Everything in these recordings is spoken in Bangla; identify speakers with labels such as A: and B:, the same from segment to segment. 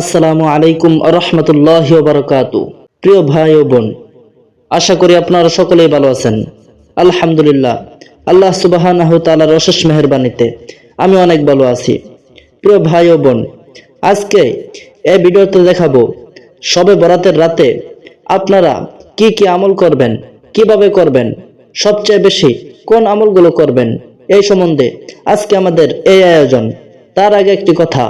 A: আসসালামু আলাইকুম রহমতুল্লাহ বারকাত। প্রিয় ভাই ও বোন, আশা করি আপনারা সকলেই ভালো আছেন। আলহামদুলিল্লাহ, আল্লাহ তালার অশেষ মেহরবানিতে আমি অনেক ভালো আছি। প্রিয় ভাই ও বোন, আজকে এই ভিডিওতে দেখাবো সবে বরাতের রাতে আপনারা কি কি আমল করবেন, কীভাবে করবেন, সবচেয়ে বেশি কোন আমলগুলো করবেন, এই সম্বন্ধে আজকে আমাদের এই আয়োজন। তার আগে একটি কথা,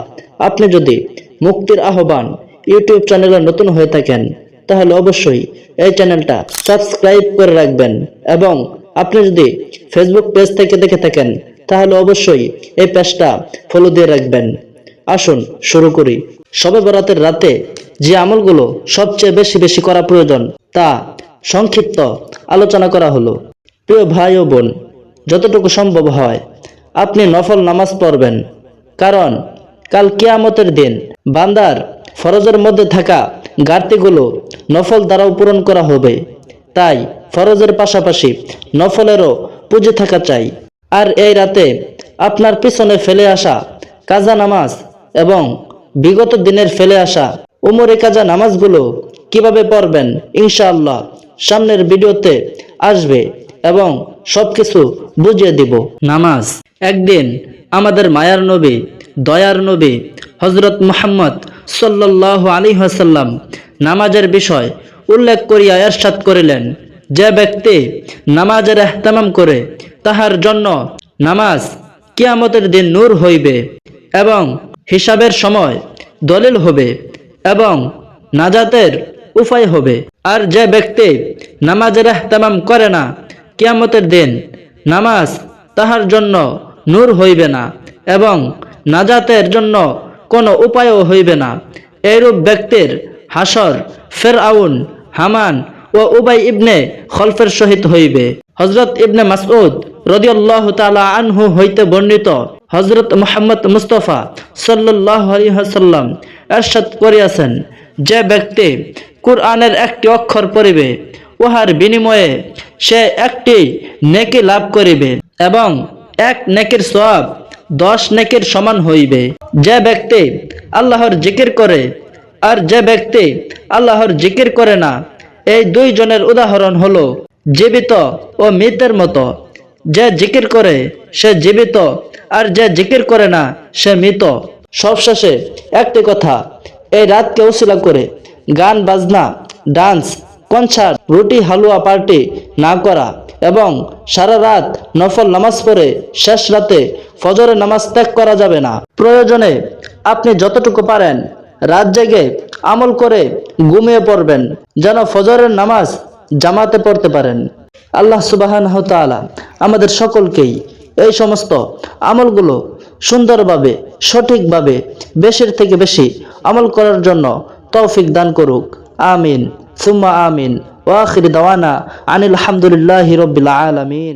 A: আপনি যদি মুক্তির আহ্বান ইউটিউব চ্যানেলে নতুন হয়ে থাকেন, তাহলে অবশ্যই এই চ্যানেলটা সাবস্ক্রাইব করে রাখবেন এবং আপনি যদি ফেসবুক পেজ থেকে দেখে থাকেন, তাহলে অবশ্যই এই পেজটা ফলো দিয়ে রাখবেন। আসুন, শুরু করি। সবে বরাতের রাতে যে আমলগুলো সবচেয়ে বেশি বেশি করা প্রয়োজন, তা সংক্ষিপ্ত আলোচনা করা হলো। প্রিয় ভাই ও বোন, যতটুকু সম্ভব হয়, আপনি নফল নামাজ পড়বেন। কারণ কাল কেয়ামতের দিন। বান্দার ফরজের মধ্যে থাকা ঘাটতিগুলো নফল দ্বারাও পূরণ করা হবে। তাই ফরজের পাশাপাশি নফলেরও পুজো থাকা চাই। আর এই রাতে আপনার পিছনে ফেলে আসা কাজা নামাজ এবং বিগত দিনের ফেলে আসা উমরে কাজা নামাজগুলো কীভাবে পড়বেন, ইনশাআল্লাহ সামনের ভিডিওতে আসবে এবং সবকিছু বুঝিয়ে দিব। নামাজ একদিন আমাদের মায়ার নবী দয়ার নবী হজরত মোহাম্মদ সাল্লাহ আলী হাসাল্লাম নামাজের বিষয় উল্লেখ করিয়া এরশাদ করিলেন, যে ব্যক্তি নামাজের এহতামাম করে তাহার জন্য নামাজ কিয়ামতের দিন নূর হইবে এবং হিসাবের সময় দলিল হবে এবং নাজাতের উপায় হবে। আর যে ব্যক্তি নামাজের এহতামাম করে না, কিয়ামতের দিন নামাজ তাহার জন্য নূর হইবে না এবং নাজাতের জন্য কোনো উপায়ও হইবে না। এইরূপ ব্যক্তির হাসর ফের আউন হামান ও উবাই ইবনে খলফের সহিত হইবে। হজরত ইবনে মাসউদ রদিয়াল্লাহ তালা আনহু হইতে বর্ণিত হজরত মোহাম্মদ মুস্তফা সাল্লাহ এরশাদ করিয়াছেন, যে ব্যক্তি কুরআনের একটি অক্ষর পড়িবে, উহার বিনিময়ে সে একটি নেকি লাভ করিবে এবং এক নেকির সব দশ নেকের সমান হইবে। যে ব্যক্তি আল্লাহর জিকির করে আর যে ব্যক্তি আল্লাহর জিকির করে না, এই দুই জনের উদাহরণ হলো জীবিত ও মৃতের মতো। যে জিকির করে, সে জীবিত আর যে জিকির করে না, সে মৃত। সবশেষে একটি কথা, এই রাতকে উশিলা করে গান, বাজনা, ডান্স, কনসার্ট, রুটি, হালুয়া পার্টি না করা এবং সারা রাত নফল নামাজ পড়ে শেষ রাতে ফজরে নামাজ ত্যাগ করা যাবে না। প্রয়োজনে আপনি যতটুকু পারেন রাত জেগে আমল করে ঘুমিয়ে পড়বেন, যেন ফজরের নামাজ জামাতে পড়তে পারেন। আল্লাহ সুবাহান তাআলা আমাদের সকলকেই এই সমস্ত আমলগুলো সুন্দরভাবে, সঠিকভাবে, বেশির থেকে বেশি আমল করার জন্য তৌফিক দান করুক। আমিন। সুম্মা আমিন। ওয়াখির দাওয়ানা আনিল হামদুলিল্লাহি রব্বিল আলামিন।